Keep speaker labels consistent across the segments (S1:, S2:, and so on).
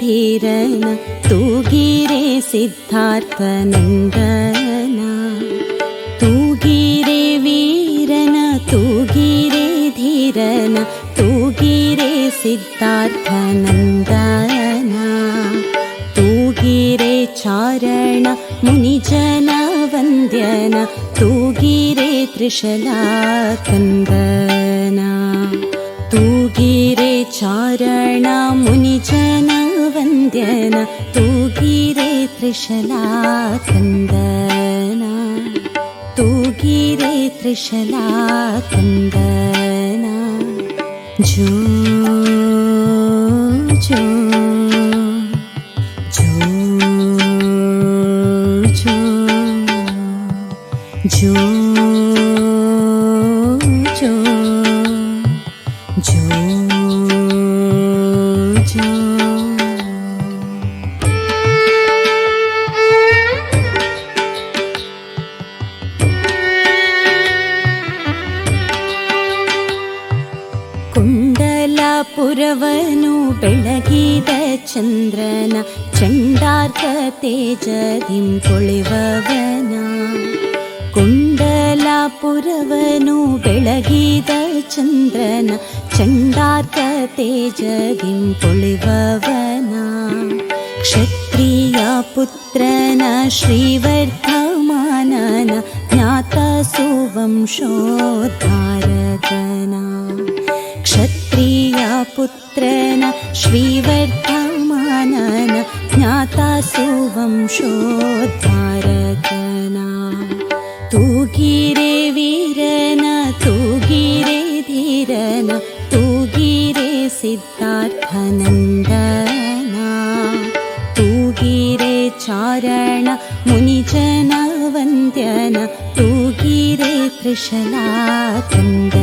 S1: धीरन तु गिरे सिद्धार्थनन्दन तू गिरे वीरन तु गिरे धीरन तु गिरे सिद्धार्थनन्दना तु गिरे चारण मुनिजन वन्द्यन तु गिरे त्रिशला कुन्दना तु गिरे चारण मुनिजना तु गिर तृष्णा सन्दना तु गिर तृष्णा सुन्दना झू झो झू झो पुरवनु बेलगिदचन्द्रन चण्डार्कते ಕುಂಡಲ ಪುರವನು ಬೆಳಗಿದ ಚಂದ್ರನ ಚಂಡಾರ್ಕ जगिं पुलिववना ಕ್ಷತ್ರಿಯ ಪುತ್ರನ ಶ್ರೀವರ್ಧಮಾನನ ज्ञातासोभं शोधारदन पुत्र न श्रीवर्धमानन ज्ञाता सुवंशोद्धारकना तु गिरे वीरन तु गिरे धीरन तु गिरे सिद्धार्थनन्दना। तु गिरे चारण मुनिचनवन्द्यन तु गिरे कृषणाचन्द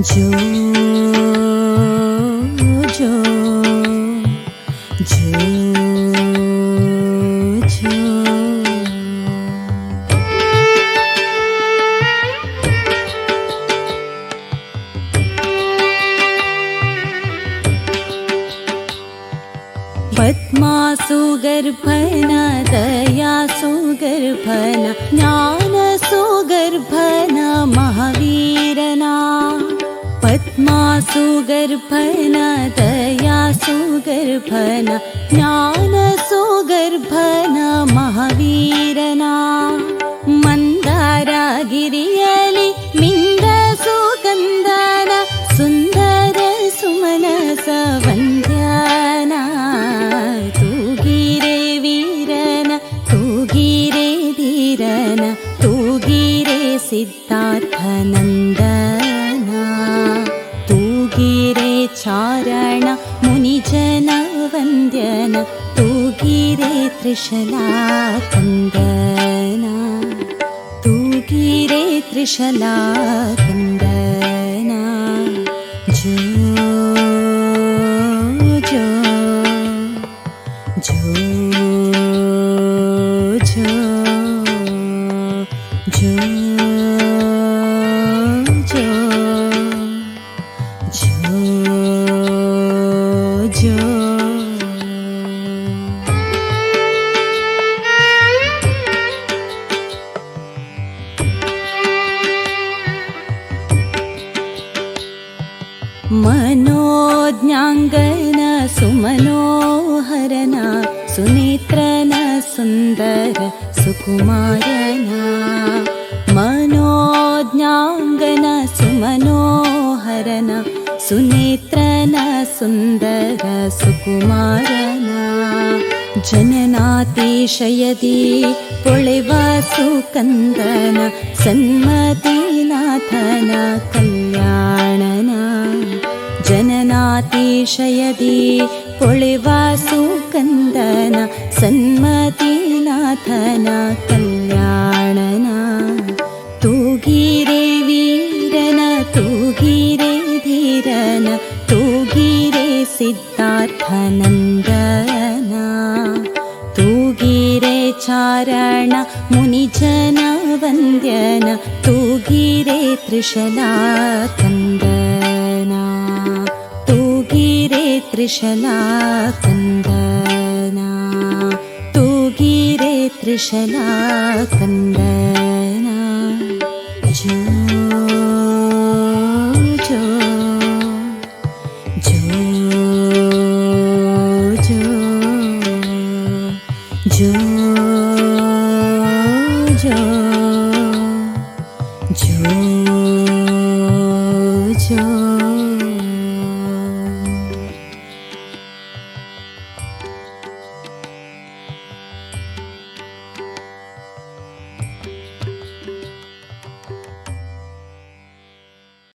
S1: जो जो झमासु गर्भन दयासु गर्भन ज्ञानसोगर्भन महावीरना पद्मासु गर्भन दयासु गर्भन ज्ञानसो गर्भन महावीरना। मन्दारागिरियलि गिरि मिन्द सुगन्धरा सुन्दर सुमनस सवन्दना तु गिरे वीरन तु गीरे धीरन तु गीरे सिद्धार्थनन्द ूगिरे चारण मुनिजन वन्द्यन तु गिरे तृषणा कुन्दन तु गिरे तृष्णा कुन्दन जो मनोज्ञाङ्गन सुमनोहरना सुनेत्रन सुन्दर सुकुमारना। मनोज्ञाङ्गन सुमनोहरना सुनेत्रन सुन्दर सुकुमारना जननातिशयदि पुळिव सुकन्दन सन्मतिनाथन कल्याणना जननातिशयदि पुळिवासुकन्दन सन्मतिनाथन कल्याणना तूगिरे वीरन तूगिरे िरणीरे सिद्धार्थनन्दना। तु गिरे चारण मुनिजनवन्द्यन। तु गिरे तृष्णाथन्दना तु गिरे तृष्णा चन्दना तु गिरे तृष्णासन्द you.